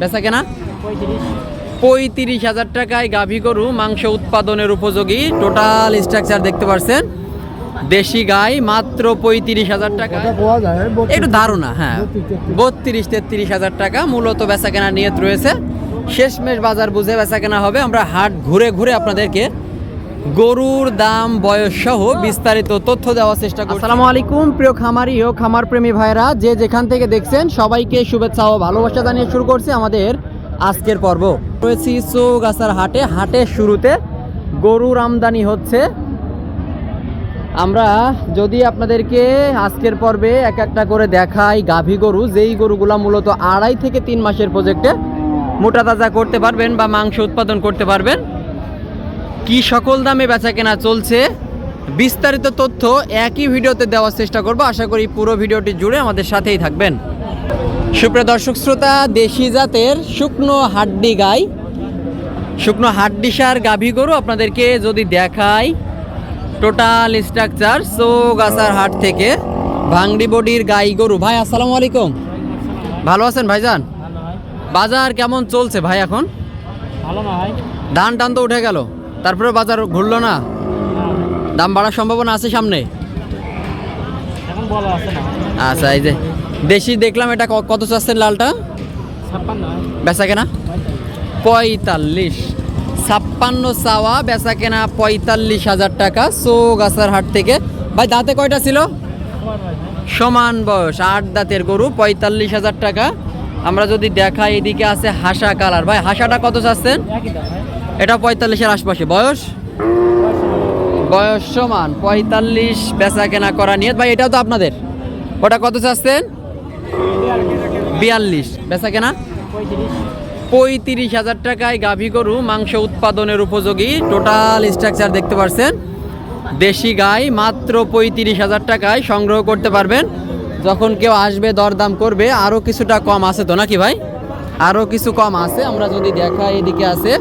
বেচা কেনা? পঁয়ত্রিশ হাজার টাকায় গাভী গরু মাংস উৎপাদনের উপযোগী। টোটাল স্ট্রাকচার দেখতে পাচ্ছেন দেশি গাই মাত্র পঁয়ত্রিশ হাজার টাকা একটু ধারণা হ্যাঁ। বত্রিশ তেত্রিশ হাজার টাকা মূলত বেচা কেনা নিয়ত রয়েছে। শেষমেশ বাজার বুঝে বেচা কেনা হবে। আমরা হাট ঘুরে ঘুরে আপনাদেরকে গরুর দাম, বয়স সহ বিস্তারিত তথ্য দেওয়ার চেষ্টা করছি। আসসালামু আলাইকুম, প্রিয় খামারি ও খামার প্রেমী ভাইরা যে যেখান থেকে দেখছেন, সবাইকে শুভেচ্ছা ও ভালোবাসা জানিয়ে শুরু করছে আমাদের আজকের পর্ব। রয়েছি চৌগাছার হাটে। হাটের শুরুতে গরুর আমদানি হচ্ছে। আমরা যদি আপনাদেরকে আজকের পর্বে এক একটা করে দেখাই গাভী গরু, যেই গরুগুলা মূলত আড়াই থেকে তিন মাসের প্রজেক্টে মোটা তাজা করতে পারবেন বা মাংস উৎপাদন করতে পারবেন। কি সকল দামে বেচা কেনা চলছে? বিস্তারিত তথ্য একই ভিডিওতে দেওয়ার চেষ্টা করব। আশা করি পুরো ভিডিওটি জুড়ে আমাদের সাথেই থাকবেন। সুপ্রিয় দর্শক শ্রোতা দেশি জাতের শুকনো হাড্ডি গাই শুকনো হাড্ডি সার গাভী গরু আপনাদেরকে যদি দেখাই টোটাল স্ট্রাকচার সোগাছার হাট থেকে ভাংড়ি বডির গাই গরু। ভাই আসসালামু আলাইকুম। ভালো আছেন ভাইজান? বাজার কেমন চলছে ভাই এখন? ভালো না হয় ধান টান তো উঠে গেল। তারপরে বাজার ঘুরলো না। দাম বাড়ার সম্ভাবনা আছে সামনে। আচ্ছা এই যে দেশি দেখলাম এটা কত চাচ্ছেন লালটা? বেচা কেনা? পঁয়তাল্লিশ। ছাপ্পান্ন চাওয়া বেচা কেনা পঁয়তাল্লিশ হাজার টাকা সোগাছার হাট থেকে। ভাই দাঁতে কয়টা ছিল? সমান বয়স আট দাঁতের গরু পঁয়তাল্লিশ হাজার টাকা। আমরা যদি দেখাই এদিকে আছে হাসা কালার। ভাই হাসাটা কত চাচ্ছেন? এটা পঁয়তাল্লিশের আশপাশে। বয়স? বয়স সমান। পঁয়তাল্লিশ বেচা কেনা করা নিয়ে ভাই, এটাও তো আপনাদের। ওটা কত চাচ্ছেন? বিয়াল্লিশ। বেচা কেনা? পঁয়ত্রিশ হাজার টাকায় গাভী গরু, মাংস উৎপাদনের উপযোগী। টোটাল স্ট্রাকচার দেখতে পাচ্ছেন দেশি গাই মাত্র পঁয়ত্রিশ হাজার টাকায় সংগ্রহ করতে পারবেন। যখন কেউ আসবে, দরদাম করবে আরও কিছুটা কম আছে তো নাকি ভাই? আরও কিছু কম আছে। আমরা যদি দেখাই, এদিকে আছে।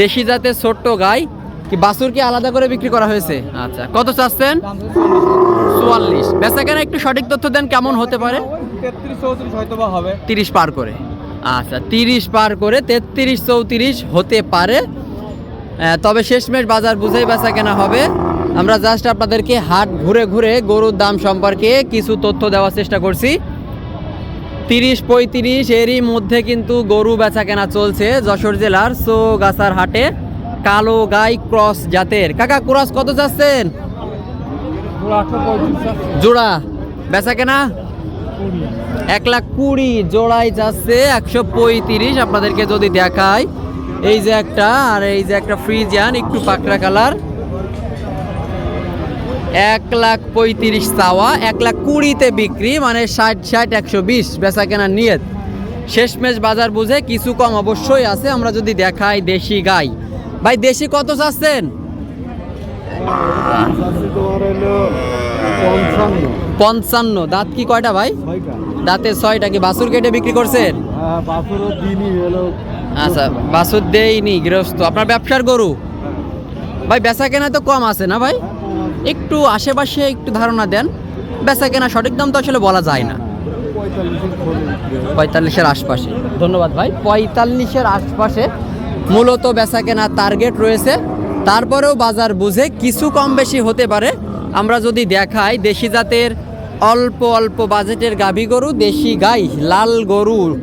দেশি জাতের ছোট্ট গাই কি বাছুর কি আলাদা করে বিক্রি করা হয়েছে? আচ্ছা কত চাচ্ছেন? চুয়াল্লিশ। বেচা কেনা একটু সঠিক তথ্য দেন কেমন হতে পারে? হবে। তিরিশ পার করে। আচ্ছা তিরিশ পার করে তেত্রিশ চৌত্রিশ হতে পারে। তবে শেষমেশ বাজার বুঝেই বেচা কেনা হবে। আমরা জাস্ট আপনাদেরকে হাট ঘুরে ঘুরে গরুর দাম সম্পর্কে কিছু তথ্য দেওয়ার চেষ্টা করছি। তিরিশ পঁয়ত্রিশ এরই মধ্যে কিন্তু গরু বেচা কেনা চলছে যশোর জেলার সোগাছার হাটে। কালো গাই ক্রস জাতের। কাকা, ক্রস কত যাচ্ছেন জোড়া। বেচা কেনা এক লাখ কুড়ি জোড়াই যাচ্ছে, একশো পঁয়ত্রিশ আপনাদেরকে যদি দেখায় এই যে একটা, আর এই যে একটা ফ্রিজিয়ান, একটু পাকড়া কালার। এক লাখ পঁয়ত্রিশ চাওয়া, এক লাখ কুড়িতে বিক্রি মানে ষাট ষাট, একশো বিশ বেচা কেনার নিয়ত। শেষমেশ বাজার বুঝে কিছু কম অবশ্যই আছে, আমরা যদি দেখাই দেশি গাই। ভাই, দেশি কত চাচ্ছেন? পঞ্চান্ন। দাঁত কি কয়টা ভাই? দাঁতে ছয়টা কি? বাছুর কেটে বিক্রি করছেন? আচ্ছা বাসুদ দেইনি, গৃহস্থ। আপনার ব্যবসার গরু? ভাই, বেচা কেনা তো কম আছে না ভাই? একটু আশেপাশে একটু ধারণা দেন। বেচা কেনা সঠিক দাম তো আসলে বলা যায় না। পঁয়তাল্লিশের আশপাশে। ধন্যবাদ ভাই। পঁয়তাল্লিশের আশপাশে মূলত বেচা কেনা টার্গেট রয়েছে। তারপরেও বাজার বুঝে কিছু কম বেশি হতে পারে। আমরা যদি দেখাই, দেশি জাতের অল্প অল্প বাজেটের গাভী গরু, দেশি গাই, লাল গরু।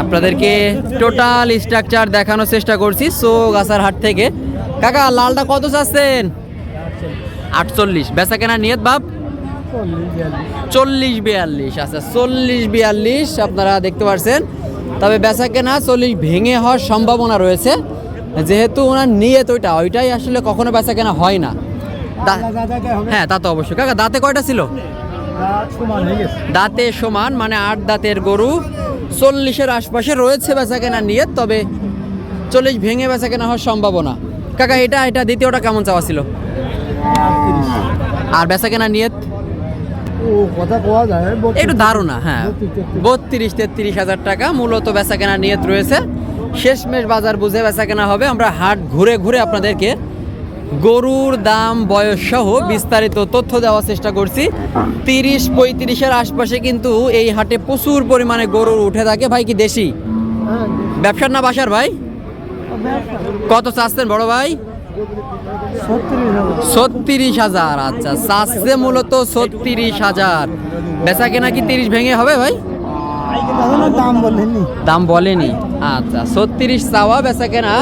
আপনাদেরকে টোটাল স্ট্রাকচার দেখানোর চেষ্টা করছি। সো, গাছার হাট থেকে। কাকা, লালটা কত চাচ্ছেন? আটচল্লিশ। বেচা কেনা নিয়ত বাপ? চল্লিশ বিয়াল্লিশ আচ্ছা চল্লিশ বিয়াল্লিশ আপনারা দেখতে পাচ্ছেন তবে বেচা কেনা চল্লিশ ভেঙে হওয়ার সম্ভাবনা রয়েছে। যেহেতু ওনার নিয়ত ওইটা ওইটাই আসলে কখনো বেচা কেনা হয় না। হ্যাঁ তা তো অবশ্যই। কাকা দাঁতে কয়টা ছিল? দাঁতে সমান মানে আট দাঁতের গরু। চল্লিশের আশপাশে রয়েছে বেচা কেনার নিয়ত তবে চল্লিশ ভেঙে বেচা কেনা হওয়ার সম্ভাবনা। কাকা এটা এটা দ্বিতীয়টা কেমন চাওয়া ছিল? আর বেচা কেনা নিয়ত? একটু ধারণা হ্যাঁ। বত্রিশ, তেত্রিশ হাজার টাকা মূলত বেচা কেনা নিয়ত রয়েছে। শেষমেশ বাজার বুঝে বেচা কেনা হবে। আমরা হাট ঘুরে ঘুরে আপনাদেরকে গরুর দাম, বয়স সহ বিস্তারিত তথ্য দেওয়ার চেষ্টা করছি। তিরিশ, পঁয়ত্রিশের আশপাশে কিন্তু এই হাটে প্রচুর পরিমাণে গরু উঠে থাকে। ভাই, কি দেশি? ব্যবসার না বাসার ভাই? কত চাচ্ছেন বড় ভাই? ছত্রিশ হাজার আচ্ছা। চাচ্ছে মূলত ছত্রিশ হাজার। বেচা কেনা কি তিরিশ ভেঙে হবে ভাই? দাম বলেনি। দাম বলেনি আচ্ছা ছত্রিশ চাওয়া বেচা কেনা।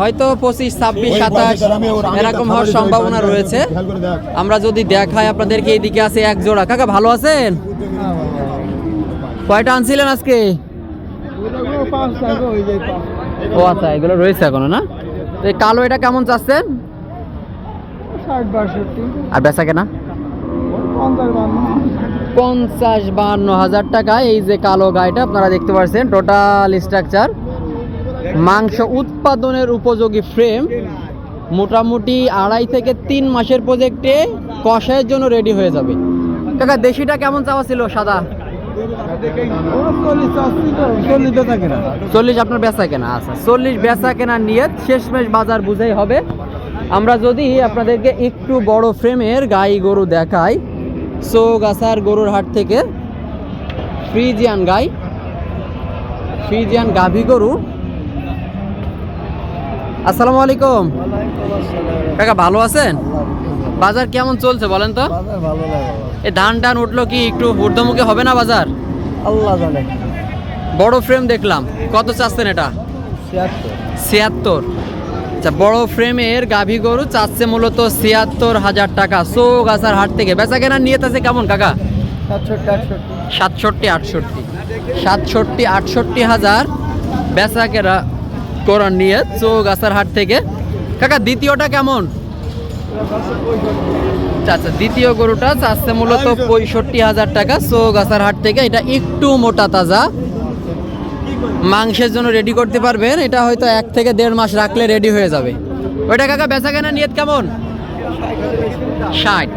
হয়তো পঁচিশ ছাব্বিশ সাতাশ এরকম হওয়ার সম্ভাবনা রয়েছে। আমরা যদি দেখাই আপনাদেরকে এইদিকে আছে এক জোড়া। কাকা ভালো আছেন? কয়টা আনছিলেন আজকে? ও আচ্ছা এগুলো রয়েছে এখনও না? তো এই কালো এটা কেমন চাচ্ছেন আর বেচা কেনা? পঞ্চাশ বান্ন। বাহান্ন হাজার টাকা এই যে কালো গাইটা আপনারা দেখতে পাচ্ছেন টোটাল স্ট্রাকচার মাংস উৎপাদনের উপযোগী ফ্রেম মোটামুটি আড়াই থেকে তিন মাসের প্রজেক্টে কষায়ের জন্য রেডি হয়ে যাবে। কাকা দেশিটা কেমন চাওয়া ছিল সাদা? চল্লিশ আপনার বেচা কেনা আচ্ছা। চল্লিশ বেচা কেনার নিয়ে শেষমেশ বাজার বুঝেই হবে। আমরা যদি আপনাদেরকে একটু বড় ফ্রেমের গাই গরু দেখাই সো গাছার গরুর হাট থেকে, ফ্রিজিয়ান গাই, ফ্রিজিয়ান গাভী গরু। আসসালামু আলাইকুম। কাকা, ভালো আছেন? বাজার কেমন চলছে বলেন তো? বাজার ভালো লাগে এই ধান টান উঠল কি একটু ঊর্ধ্বমুখী হবে না বাজার? আল্লাহ জানে। বড় ফ্রেম দেখলাম। কত চাচ্ছেন এটা? ছিয়াত্তর। আচ্ছা বড় ফ্রেমের গাভী গরু চাচ্ছে মূলত ছিয়াত্তর হাজার টাকা। সো গাছার হাট থেকে বেচা কেনার নিয়ে আছে কেমন কাকা? সাতষট্টি আটষট্টি। সাতষট্টি আটষট্টি। হাজার বেচা কেনা করার নিয়ে সো গাছার হাট থেকে। কাকা দ্বিতীয়টা কেমন? আচ্ছা দ্বিতীয় গরুটা চাচ্ছে মূলত পঁয়ষট্টি হাজার টাকা। সো গাছার হাট থেকে এটা একটু মোটা তাজা। মাংসের জন্য রেডি করতে পারবেন। এটা হয়তো এক থেকে দেড় মাস রাখলে রেডি হয়ে যাবে। ওইটা কাকা বেচা কেনা নিয়ত কেমন? ষাট।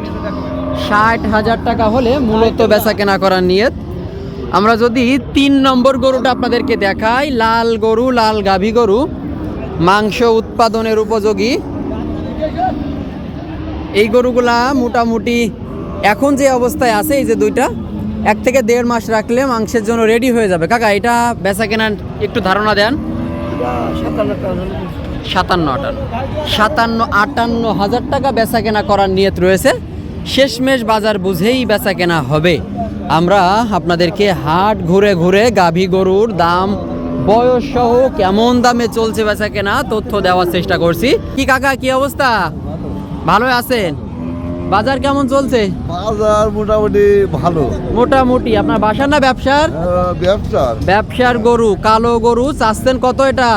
ষাট হাজার টাকা হলে মূলত বেচা কেনা করার নিয়ত। আমরা যদি তিন নম্বর গরুটা আপনাদেরকে দেখাই লাল গরু লাল গাভী গরু। মাংস উৎপাদনের উপযোগী। এই গরুগুলা মোটামুটি এখন যে অবস্থায় আছে, এই যে দুইটা, এক থেকে দেড় মাস রাখলে মাংসের জন্য রেডি হয়ে যাবে। কাকা, এটা বেচা কেনা একটু ধারণা দেন। সাতান্ন আটান্ন। সাতান্ন, আটান্ন হাজার টাকা বেচা কেনা করার নিয়ত রয়েছে। শেষমেশ বাজার বুঝেই বেচা কেনা হবে। আমরা আপনাদেরকে হাট ঘুরে ঘুরে গাভী গরুর দাম, বয়স সহ কেমন দামে চলছে বেচা কেনা তথ্য দেওয়ার চেষ্টা করছি। কি কাকা, কি অবস্থা? ভালো আছেন? বাজার কেমন চলছে? বাজার মোটামুটি ভালো। মোটামুটি। আপনার বাসার না ব্যবসার? ব্যবসার। ব্যবসার গরু কালো গরু চাচ্ছেন কত এটা?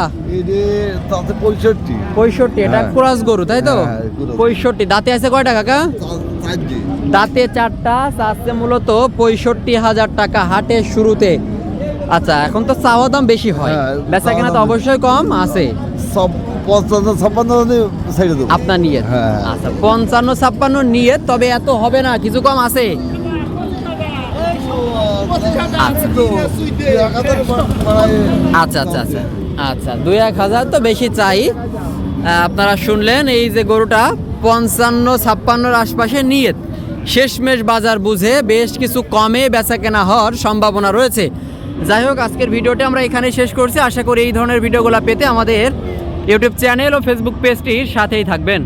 পঁয়ষট্টি। পঁয়ষট্টি এটা হ্যাঁ। ক্রস গরু তাই তো? হ্যাঁ, পঁয়ষট্টি। দাঁতে আছে কয়টা কাকা দাঁতে চারটা চাচ্ছে মূলত পঁয়ষট্টি হাজার টাকা হাটের শুরুতে। আচ্ছা এখন তো চাওয়া দাম বেশি হয়। হ্যাঁ, বেচা কেনা তো অবশ্যই কম আছে। সব পঞ্চান্ন ছাপ্পান্ন ছেড়ে দেবো। আপনার নিয়ত। হ্যাঁ। আচ্ছা পঞ্চান্ন ছাপ্পান্ন নিয়ত তবে এত হবে না কিছু কম আছে? আচ্ছা। আচ্ছা আচ্ছা আচ্ছা আচ্ছা দুই এক হাজার তো বেশি চাই। আপনারা শুনলেন এই যে গরুটা পঞ্চান্ন ছাপ্পান্নর আশপাশে নিয়ত। শেষমেশ বাজার বুঝে বেশ কিছু কমে বেচা কেনা হওয়ার সম্ভাবনা রয়েছে। যাই হোক আজকের ভিডিওটি আমরা এখানে শেষ করছি। আশা করি এই ধরনের ভিডিওগুলো পেতে আমাদের ইউটিউব চ্যানেল ও ফেসবুক পেজটির সাথেই থাকবেন।